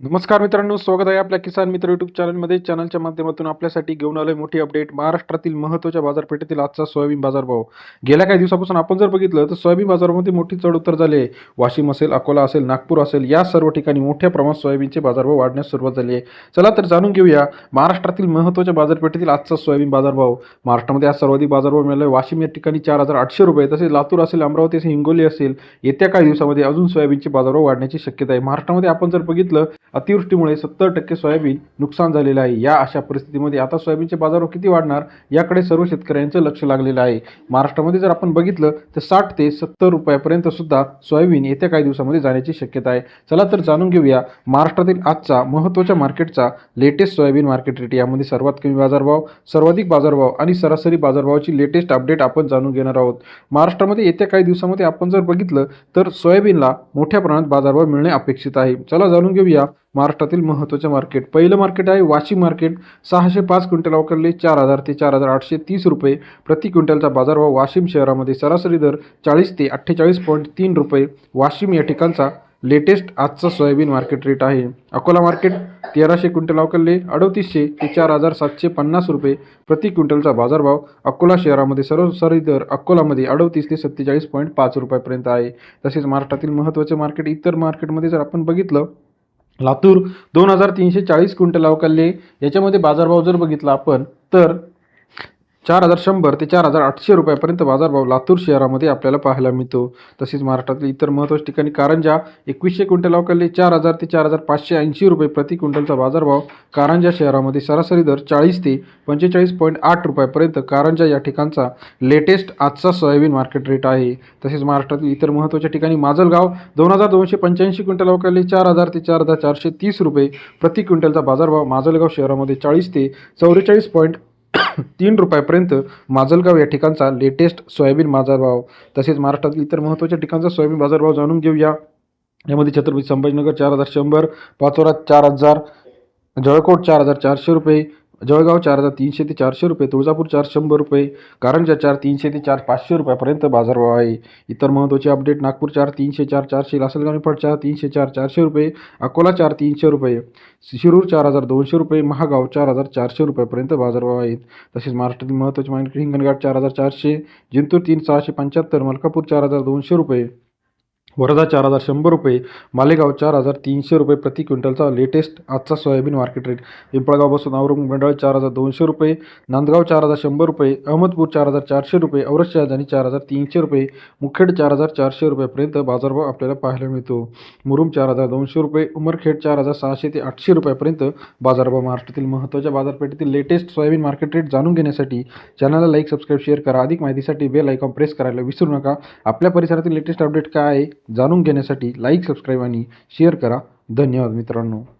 नमस्कार मित्रांनो स्वागत आहे आपल्या किसान मित्र युट्यूब चॅनलमध्ये चॅनलच्या माध्यमातून आपल्यासाठी घेऊन आलोय मोठी अपडेट महाराष्ट्रातील महत्त्वाच्या बाजारपेठेतील आजचा सोयाबीन बाजारभाव. गेल्या काही दिवसापासून आपण जर बघितलं तर सोयाबीन बाजारामध्ये मोठी चढ उतर झाली आहे. वाशिम असेल अकोला असेल नागपूर असेल या सर्व ठिकाणी मोठ्या प्रमाणात सोयाबीनचे बाजारभाव वाढण्यास सुरुवात झाली आहे. चला तर जाणून घेऊया महाराष्ट्रातील महत्त्वाच्या बाजारपेठेतील आजचा सोयाबीन बाजारभाव. महाराष्ट्रामध्ये आज सर्वाधिक बाजारभाव मिळाला आहे. वाशिम या ठिकाणी चार हजार आठशे रुपये तसेच लातूर असेल अमरावती असेल हिंगोली असेल येत्या काही दिवसामध्ये अजून सोयाबीनचे बाजारभाव वाढण्याची शक्यता आहे. महाराष्ट्रामध्ये आपण जर बघितलं अतिवृष्टीमुळे सत्तर टक्के सोयाबीन नुकसान झालेलं आहे. या अशा परिस्थितीमध्ये आता सोयाबीनचे बाजारभाव किती वाढणार याकडे सर्व शेतकऱ्यांचं लक्ष लागलेलं आहे. महाराष्ट्रामध्ये जर आपण बघितलं तर साठ ते सत्तर रुपयापर्यंत सुद्धा सोयाबीन येत्या काही दिवसामध्ये जाण्याची शक्यता आहे. चला तर जाणून घेऊया महाराष्ट्रातील आजचा महत्त्वाच्या मार्केटचा लेटेस्ट सोयाबीन मार्केट रेट यामध्ये सर्वात कमी बाजारभाव सर्वाधिक बाजारभाव आणि सरासरी बाजारभावाची लेटेस्ट अपडेट आपण जाणून घेणार आहोत. महाराष्ट्रामध्ये येत्या काही दिवसामध्ये आपण जर बघितलं तर सोयाबीनला मोठ्या प्रमाणात बाजारभाव मिळणे अपेक्षित आहे. चला जाणून घेऊया महाराष्ट्रातील महत्त्वाचे मार्केट पहिलं मार्केट आहे वाशिम मार्केट सहाशे पाच क्विंटल अवकाळले चार हजार ते चार हजार आठशे तीस रुपये. प्रति क्विंटलचा बाजारभाव वाशिम शहरामध्ये सरासरी दर चाळीस ते अठ्ठेचाळीस पॉईंट तीन रुपये. वाशिम या ठिकाणचा लेटेस्ट आजचा सोयाबीन मार्केट रेट आहे. अकोला मार्केट तेराशे क्विंटल अवकाळले अडतीसशे ते चार हजार सातशे पन्नास रुपये. प्रति क्विंटलचा बाजारभाव अकोला शहरामध्ये सरासरी दर अकोलामध्ये अडतीस ते सत्तेचाळीस पॉईंट पाच रुपयापर्यंत आहे. तसेच महाराष्ट्रातील महत्त्वाचे मार्केट इतर मार्केटमध्ये जर आपण बघितलं लातूर दोन हजार तीनशे चाळीस क्विंटल अवकाळले याच्यामध्ये बाजारभाव जर बघितला आपण तर चार हजार शंभर ते चार हजार आठशे रुपयापर्यंत बाजारभाव लातूर शहरामध्ये आपल्याला पाहायला मिळतो. तसेच महाराष्ट्रातील इतर महत्त्वाच्या ठिकाणी कारंजा एकवीसशे क्विंटल अवकाळले चार हजार ते चार हजार पाचशे ऐंशी रुपये प्रति क्विंटलचा बाजारभाव कारंजा शहरामध्ये सरासरी दर चाळीस ते पंचेचाळीस पॉईंट आठ रुपयापर्यंत कारंजा या ठिकाणचा लेटेस्ट आजचा सोयाबीन मार्केट रेट आहे. तसेच महाराष्ट्रातील इतर महत्त्वाच्या ठिकाणी माजलगाव दोन हजार दोनशे पंच्याऐंशी क्विंटल अवकाळले चार हजार ते चार हजार चारशे तीस रुपये प्रति क्विंटलचा बाजारभाव माजलगाव शहरामध्ये चाळीस ते चौवेचाळीस पॉईंट तीन रुपयापर्यंत माजलगाव या ठिकाणचा लेटेस्ट सोयाबीन बाजारभाव तसेच महाराष्ट्रातील इतर महत्त्वाच्या ठिकाणचा सोयाबीन बाजारभाव जाणून घेऊया. यामध्ये छत्रपती संभाजीनगर चार हजार शंभर पाचोरा चार हजार जळकोट चार हजार चारशे रुपये जळगाव चार हजार तीनशे ते चारशे रुपये तुळजापूर चार शंभर रुपये कारंजा चार तीनशे ते चार पाचशे रुपयापर्यंत बाजारभाव आहे. इतर महत्त्वाचे अपडेट नागपूर चार तीनशे चार चारशे लासलगावी निफाड चार तीनशे चार चारशे रुपये अकोला चार तीनशे रुपये शिरूर चार हजार दोनशे रुपये महागाव चार हजार चारशे रुपयापर्यंत बाजारभाव आहेत. तसेच महाराष्ट्रातील महत्त्वाचे माहिती हिंगणघाट चार हजार चारशे जिंतूर तीन सहाशे पंच्याहत्तर मलकापूर चार हजार दोनशे रुपये वर्धा चार हजार शंभर रुपये मालेगाव चार हजार तीनशे रुपये प्रति क्विंटलचा लेटेस्ट आजचा सोयाबीन मार्केट रेट पिंपळगावपासून औरंग मंडळ चार हजार दोनशे रुपये नांदगाव चार हजार शंभर रुपये अहमदपूर चार हजार चारशे रुपये औरत शहाजानी चार हजार तीनशे रुपये मुखेड चार हजार चारशे रुपयापर्यंत बाजारभाव आपल्याला पाहायला मिळतो. मुरुम चार हजार दोनशे रुपये उमरखेड चार हजार सहाशे ते आठशे रुपयापर्यंत बाजारभाव महाराष्ट्रातील महत्त्वाच्या बाजारपेठेतील लेटेस्ट सोयाबीन मार्केट रेट जाणून घेण्यासाठी चॅनलला लाईक सबस्क्राईब शेअर करा. अधिक माहितीसाठी बेल आयकॉन प्रेस करायला विसरू नका. आपल्या परिसरातील लेटेस्ट अपडेट काय आहे? जाणून घेण्यासाठी लाईक सबस्क्राईब आणि शेअर करा. धन्यवाद मित्रांनो.